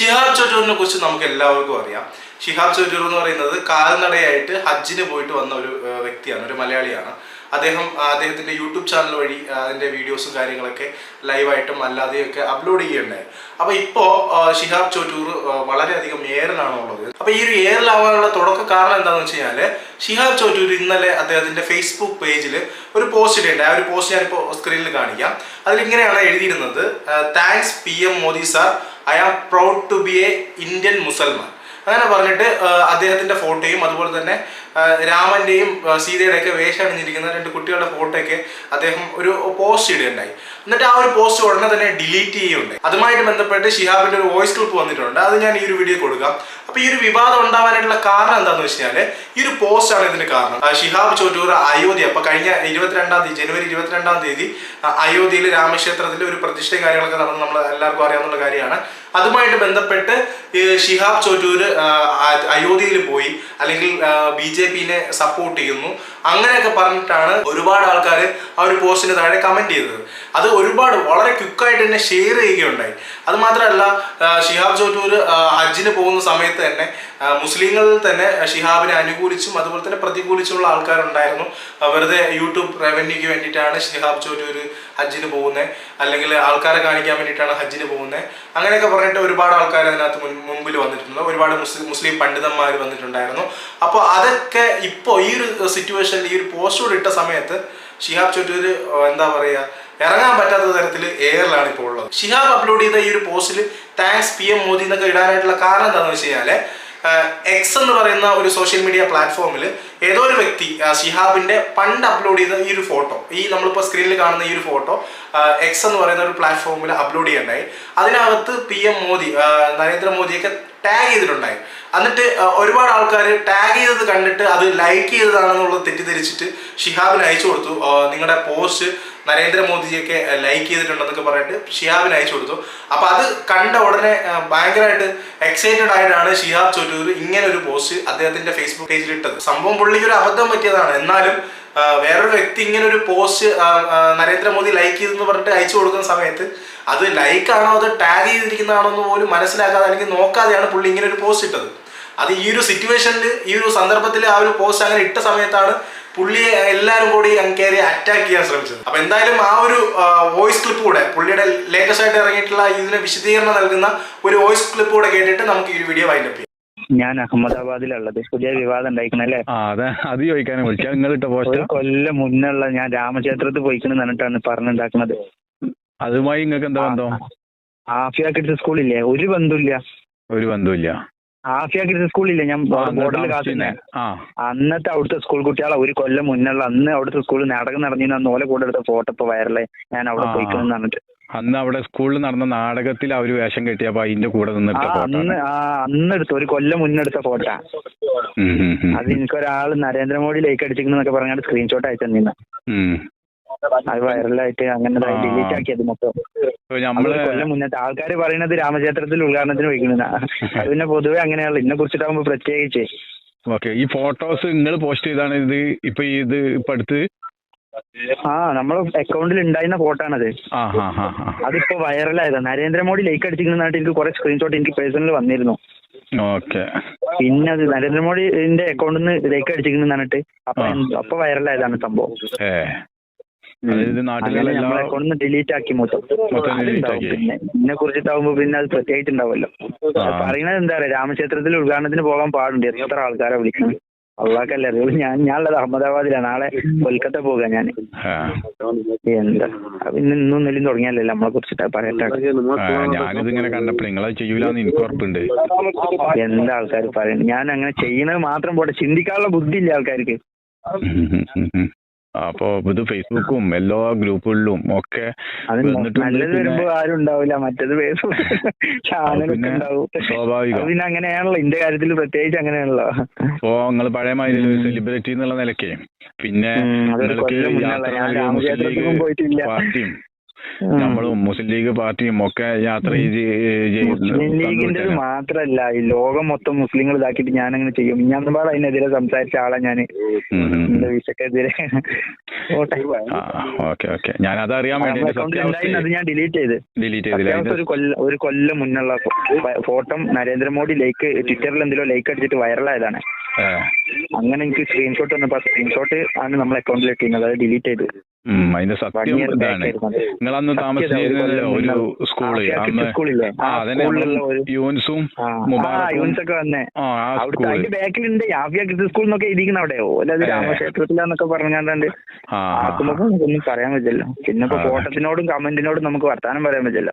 ഷിഹാബ് ചൊറ്റൂറിനെ കുറിച്ച് നമുക്ക് എല്ലാവർക്കും അറിയാം. ഷിഹാബ് ചൊറ്റൂർ എന്ന് പറയുന്നത് കാൽനടയായിട്ട് ഹജ്ജിന് പോയിട്ട് വന്ന ഒരു വ്യക്തിയാണ് ഒരു മലയാളിയാണ്. അദ്ദേഹം അദ്ദേഹത്തിന്റെ യൂട്യൂബ് ചാനൽ വഴി അതിന്റെ വീഡിയോസും കാര്യങ്ങളൊക്കെ ലൈവായിട്ടും അല്ലാതെയൊക്കെ അപ്ലോഡ് ചെയ്യുകയുണ്ടായി അപ്പോൾ ഇപ്പോ ആ, ഷിഹാബ് ചോറ്റൂർ വളരെയധികം ഏറലാണുള്ളത് ഉള്ളത്. അപ്പൊ ഈ ഒരു ഏറലാവാനുള്ള തുടക്ക കാരണം എന്താണെന്ന് വെച്ച് കഴിഞ്ഞാൽ ഷിഹാബ് ചോറ്റൂർ ഇന്നലെ അദ്ദേഹത്തിന്റെ ഫേസ്ബുക്ക് പേജിൽ ഒരു പോസ്റ്റ് ഇടേണ്ട ആ ഒരു പോസ്റ്റ് ഞാനിപ്പോൾ സ്ക്രീനിൽ കാണിക്കാം. അതിലിങ്ങനെയാണ് എഴുതിയിരുന്നത്. Thanks P M Modi sir I am proud to be a Indian മുസൽമാൻ അങ്ങനെ പറഞ്ഞിട്ട് അദ്ദേഹത്തിന്റെ ഫോട്ടോയും അതുപോലെ തന്നെ രാമന്റെയും ഒക്കെ വേഷം അണിഞ്ഞിരിക്കുന്ന രണ്ട് കുട്ടികളുടെ ഫോട്ടോ ഒക്കെ അദ്ദേഹം ഒരു പോസ്റ്റ് ഇടുകയുണ്ടായി. എന്നിട്ട് ആ ഒരു പോസ്റ്റ് ഉടനെ തന്നെ ഡിലീറ്റ് ചെയ്യുകയുണ്ടായി. അതുമായിട്ട് ബന്ധപ്പെട്ട് ഷിഹാബിന്റെ ഒരു വോയിസ് ക്ലിപ്പ് വന്നിട്ടുണ്ട്. അത് ഞാൻ ഈ ഒരു വീഡിയോ കൊടുക്കാം. അപ്പൊ ഈ ഒരു വിവാദം ഉണ്ടാവാനായിട്ടുള്ള കാരണം എന്താണെന്ന് വെച്ച് ഈ ഒരു പോസ്റ്റ് ആണ് ഇതിന് കാരണം. ഷിഹാബ് ചോറ്റൂർ അയോധ്യ അപ്പൊ കഴിഞ്ഞ ഇരുപത്തിരണ്ടാം തീയതി ജനുവരി ഇരുപത്തിരണ്ടാം തീയതി അയോധ്യയിൽ രാമക്ഷേത്രത്തിൽ ഒരു പ്രതിഷ്ഠ കാര്യങ്ങളൊക്കെ നടന്ന് നമ്മൾ എല്ലാവർക്കും അറിയാവുന്ന കാര്യമാണ്. അതുമായിട്ട് ബന്ധപ്പെട്ട് ഷിഹാബ് ചോറ്റൂർ അയോധ്യയിൽ പോയി അല്ലെങ്കിൽ ബി ജെ പിനെ സപ്പോർട്ട് ചെയ്യുന്നു. അങ്ങനെയൊക്കെ പറഞ്ഞിട്ടാണ് ഒരുപാട് ആൾക്കാർ ആ ഒരു പോസ്റ്റിന് താഴെ കമന്റ് ചെയ്തത്. അത് ഒരുപാട് വളരെ ക്വിക്കായിട്ട് തന്നെ ഷെയർ ചെയ്യുകയുണ്ടായി. അത് മാത്രമല്ല ആ, ഷിഹാബ് ചോറ്റൂർ ഹജ്ജിന് പോകുന്ന സമയത്ത് തന്നെ മുസ്ലിങ്ങളിൽ തന്നെ ഷിഹാബിനെ അനുകൂലിച്ചും അതുപോലെ തന്നെ പ്രതികൂലിച്ചുള്ള ആൾക്കാരുണ്ടായിരുന്നു. വെറുതെ യൂട്യൂബ് റവന്യൂക്ക് വേണ്ടിയിട്ടാണ് ഷിഹാബ് ചോറ്റൂർ ഹജ്ജിന് പോകുന്നത് അല്ലെങ്കിൽ ആൾക്കാരെ കാണിക്കാൻ വേണ്ടിയിട്ടാണ് ഹജ്ജിന് പോകുന്നത് അങ്ങനെയൊക്കെ പറഞ്ഞിട്ട് ഒരുപാട് ആൾക്കാർ അതിനകത്ത് മുമ്പിൽ വന്നിട്ടുണ്ട്. ഒരുപാട് മുസ്ലിം മുസ്ലിം പണ്ഡിതന്മാർ വന്നിട്ടുണ്ടായിരുന്നു. അപ്പോൾ അതൊക്കെ ഇപ്പോൾ ഈ ഒരു സിറ്റുവേഷനിൽ ഈ ഒരു പോസ്റ്റോട് ഇട്ട സമയത്ത് ഷിഹാബ് ചുറ്റൂര് എന്താ പറയുക ഇറങ്ങാൻ പറ്റാത്ത തരത്തിൽ എയറിലാണ് ഇപ്പോൾ ഉള്ളത്. ഷിഹാബ് അപ്ലോഡ് ചെയ്ത ഈ ഒരു പോസ്റ്റിൽ താങ്ക്സ് പി എം മോദി എന്നൊക്കെ ഇടാനായിട്ടുള്ള കാരണം എന്താണെന്ന് വെച്ച് കഴിഞ്ഞാൽ എക്സ് എന്ന് പറയുന്ന ഒരു സോഷ്യൽ മീഡിയ പ്ലാറ്റ്ഫോമിൽ ഏതോ ഒരു വ്യക്തി ഷിഹാബിന്റെ പണ്ട് അപ്ലോഡ് ചെയ്ത ഈ ഒരു ഫോട്ടോ ഈ നമ്മളിപ്പോൾ സ്ക്രീനിൽ കാണുന്ന ഈ ഒരു ഫോട്ടോ എക്സ് എന്ന് പറയുന്ന ഒരു പ്ലാറ്റ്ഫോമിൽ അപ്ലോഡ് ചെയ്യണ്ടായി. അതിനകത്ത് പി എം മോദി നരേന്ദ്രമോദിയൊക്കെ ടാഗ് ചെയ്തിട്ടുണ്ടായി. എന്നിട്ട് ഒരുപാട് ആൾക്കാർ ടാഗ് ചെയ്തത് കണ്ടിട്ട് അത് ലൈക്ക് ചെയ്തതാണെന്നുള്ളത് തെറ്റിദ്ധരിച്ചിട്ട് ഷിഹാബിന് അയച്ചു കൊടുത്തു. നിങ്ങളുടെ പോസ്റ്റ് നരേന്ദ്രമോദിയൊക്കെ ലൈക്ക് ചെയ്തിട്ടുണ്ടെന്നൊക്കെ പറഞ്ഞിട്ട് ഷിഹാബിന് അയച്ചു കൊടുത്തു. അപ്പൊ അത് കണ്ട ഉടനെ ഭയങ്കരമായിട്ട് എക്സൈറ്റഡ് ആയിട്ടാണ് ഷിഹാബ് ചൊറ്റൂർ ഇങ്ങനെ ഒരു പോസ്റ്റ് അദ്ദേഹത്തിന്റെ ഫേസ്ബുക്ക് പേജിൽ ഇട്ടത്. സംഭവം പുള്ളിക്ക് ഒരു അബദ്ധം പറ്റിയതാണ്. എന്നാലും വേറൊരു വ്യക്തി ഇങ്ങനെ ഒരു പോസ്റ്റ് നരേന്ദ്രമോദി ലൈക്ക് ചെയ്തെന്ന് പറഞ്ഞിട്ട് അയച്ചു കൊടുക്കുന്ന സമയത്ത് അത് ലൈക്ക് ആണോ അത് ടാഗ് ചെയ്തിരിക്കുന്നതാണോ എന്ന് പോലും മനസ്സിലാക്കാതെ അല്ലെങ്കിൽ നോക്കാതെയാണ് പുള്ളി ഇങ്ങനെ ഒരു പോസ്റ്റ് ഇട്ടത്. അത് ഈ ഒരു സിറ്റുവേഷനിൽ ഈ ഒരു സന്ദർഭത്തിൽ ആ ഒരു പോസ്റ്റ് അങ്ങനെ ഇട്ട സമയത്താണ് പുള്ളിയെ എല്ലാവരും കൂടി അങ്ങ് കയറി അറ്റാക്ക് ചെയ്യാൻ ശ്രമിച്ചത്. അപ്പൊ എന്തായാലും ആ ഒരു വോയിസ് ക്ലിപ്പ് കൂടെ പുള്ളിയുടെ ലേറ്റസ്റ്റ് ആയിട്ട് ഇറങ്ങിയിട്ടുള്ള ഇതിന് വിശദീകരണം നൽകുന്ന ഒരു വോയിസ് ക്ലിപ്പ് കൂടെ കേട്ടിട്ട് നമുക്ക് ഈ ഒരു വീഡിയോ വൈൻഡപ്പ് ചെയ്യാം. ഞാൻ അഹമ്മദാബാദിലുള്ളത് പുതിയ വിവാദം ഉണ്ടായിക്കണല്ലേ അത്. ചോദിക്കാനും വിളിച്ചാൽ നിങ്ങൾ ഇട്ട പോസ്റ്റ് കൊല്ലം മുന്നുള്ള ഞാൻ രാമക്ഷേത്രത്തിൽ പോയിക്കണം എന്നിട്ടാണ് പറഞ്ഞുണ്ടാക്കുന്നത് അതുമായി നിങ്ങൾക്ക് എന്താ ബന്ധം? ആഫിയ കിഡ്സ് സ്കൂളില്ലേ ഒരു ബന്ധമില്ല ഒരു ബന്ധമില്ല ആഫിയ കിഡ്സ് സ്കൂളില്ലേ? ഞാൻ ബോർഡിൽ കാത്തുന്നെ അന്നത്തെ അവിടുത്തെ സ്കൂൾ കുട്ടികളെ ഒരു കൊല്ലം മുന്നുള്ള അന്ന് അവിടുത്തെ സ്കൂളിൽ നാടകം നടന്നിരുന്ന. അന്ന് ഓലെ കൂടെ എടുത്ത ഫോട്ടോ ഇപ്പൊ വൈറലായി ഞാൻ അവിടെ. പോയിക്കണം പറഞ്ഞിട്ട്. അന്ന് അവിടെ സ്കൂളിൽ നടന്ന നാടകത്തിൽ അവർ വേഷം കെട്ടിയപ്പോ അതിന്റെ കൂടെ നിന്നിട്ട് അന്ന് ആ അന്ന് എടുത്ത ഒരു കൊല്ലം മുന്നെടുത്ത ഫോട്ടോ അത് എനിക്കൊരാൾ നരേന്ദ്രമോദി ലൈക്ക് അടിച്ചിരിക്കുന്നൊക്കെ പറഞ്ഞാൽ സ്ക്രീൻഷോട്ട് അയച്ചു തന്നിരുന്നു. അത് വൈറലായിട്ട് അങ്ങനെ. ഡിലീറ്റ് ആക്കിയത് മൊത്തം. കൊല്ലം മുന്നത്തെ ആൾക്കാർ പറയുന്നത് രാമക്ഷേത്രത്തിൽ ഉദ്ഘാടനത്തിന് വയ്ക്കുന്ന അത് പിന്നെ പൊതുവെ അങ്ങനെയാണല്ലോ ഇതിനെ കുറിച്ചിട്ടാകുമ്പോ പ്രത്യേകിച്ച്. ഓക്കെ. ഈ ഫോട്ടോസ് നിങ്ങൾ പോസ്റ്റ് ചെയ്താണ് ഇത്? ഇപ്പൊ ഇത് ഇപ്പൊ അടുത്ത് ആ നമ്മളെ അക്കൗണ്ടിൽ ഉണ്ടായിരുന്ന ഫോട്ടോ ആണത്. അതിപ്പോ വൈറലായതാ. നരേന്ദ്രമോദി ലൈക്ക് അടിച്ചിരിക്കുന്നതായിട്ട് എനിക്ക് കുറെ സ്ക്രീൻഷോട്ട് എനിക്ക് പേഴ്സണൽ വന്നിരുന്നു. ഓക്കെ. പിന്നെ അത് നരേന്ദ്രമോദിന്റെ അക്കൗണ്ടിൽ നിന്ന് ലൈക്ക് അടിച്ചിരിക്കുന്ന അപ്പൊ. അപ്പൊ വൈറലായതാണ് സംഭവം. അതായത് നാട്ടിലുള്ള എല്ലാ ഡിലീറ്റ് ആക്കി മൊത്തം. ഇതിനെ കുറിച്ചിട്ടാവുമ്പോ പിന്നെ അത് പ്രത്യേകിച്ച് ഉണ്ടാവുമല്ലോ പറയുന്നത് എന്താ പറയാ രാമക്ഷേത്രത്തിൽ ഉദ്ഘാടനത്തിന് പോകാൻ പാടുണ്ട്. എത്ര ആൾക്കാരെ വിളിക്കണം അള്ളാക്കല്ലേ അറിയുള്ളൂ ഞാൻ ഞാനുള്ളത് അഹമ്മദാബാദിലാണ്. നാളെ കൊൽക്കത്ത പോകാ ഞാൻ. എന്താ? പിന്നെ ഇന്ന് ഇന്നും നെല്ലും തുടങ്ങിയല്ലേ നമ്മളെ കുറിച്ചിട്ട് പറയട്ടെ. ആ, ഞാനിത് ഇങ്ങനെ കണ്ടപ്പോൾ നിങ്ങളത് ചെയ്യൂലെന്ന് എനിക്ക് ഉറപ്പുണ്ട്. എന്താ ആൾക്കാർ പറയുന്നത് ഞാൻ അങ്ങനെ ചെയ്യണത് മാത്രം പോട്ടെ. ചിന്തിക്കാനുള്ള ബുദ്ധി ഇല്ല ആൾക്കാർക്ക് അപ്പോ ഇത് ഫേസ്ബുക്കും എല്ലാ ഗ്രൂപ്പുകളിലും ഒക്കെ നല്ലത് വരുമ്പോ ആരും ഉണ്ടാവില്ല. മറ്റേത് ചാനലൊക്കെ ഉണ്ടാവും. പിന്നെ അങ്ങനെയാണല്ലോ. ഇന്റെ കാര്യത്തിൽ പ്രത്യേകിച്ച് അങ്ങനെയാണല്ലോ. അപ്പോ നിങ്ങൾ പഴയ മാതിരി സെലിബ്രിറ്റി എന്നുള്ള നിലയ്ക്ക്. പിന്നെ. പാർട്ടിയും നമ്മളും മുസ്ലിം ലീഗ് പാർട്ടിയും ഒക്കെ യാത്ര ചെയ്ത് മുസ്ലിം ലീഗിന്റെ മാത്രല്ല. ഈ ലോകം മൊത്തം മുസ്ലിങ്ങൾ ഇതാക്കിയിട്ട് ഞാൻ അങ്ങനെ ചെയ്യും ഞാൻ പാടെ അതിനെതിരെ സംസാരിച്ച ആളാ ഞാൻ വിഷക്കെതിരെ. Okay okay. ഞാൻ അതറിയാൻ വേണ്ടി അത് ഞാൻ ഡിലീറ്റ് ചെയ്ത്. ഡിലീറ്റ് ചെയ്തില്ല. ഒരു കൊല്ലം ഒരു കൊല്ലം മുന്നുള്ള ഫോട്ടോ നരേന്ദ്രമോദി ലൈക്ക് ട്വിറ്ററിൽ എന്തെങ്കിലും ലൈക്ക് അടിച്ചിട്ട് വൈറലായതാണ്. ആയതാണ് അങ്ങനെ എനിക്ക് സ്ക്രീൻഷോട്ട് വന്നപ്പോ സ്ക്രീൻഷോട്ട് ആണ് നമ്മൾ അക്കൗണ്ടിൽ ഇട്ടിരുന്നത് അത് ഡിലീറ്റ് ചെയ്തു. അതിന്റെ സത്യം ഇതാണ്. നിങ്ങൾ അന്ന് താമസിച്ചിരുന്നത് ഒരു സ്കൂൾ അന്ന് അതന്നെ യൂൻസും അതിന്റെ ബാക്കിലുണ്ട് യാഫിയ കിഡ്സ് സ്കൂൾ എന്നൊക്കെ ഇരിക്കുന്ന അവിടെ ഓലത്. രാമക്ഷേത്രത്തിലാന്നൊക്കെ പറഞ്ഞാണ്ട് ആ ആക്കുമ്പോ ഒന്നും പറയാൻ പറ്റില്ല. പിന്നെ ഇപ്പൊ ആ. കമന്റിനോടും നമുക്ക് വർത്താനം പറയാൻ പറ്റില്ല.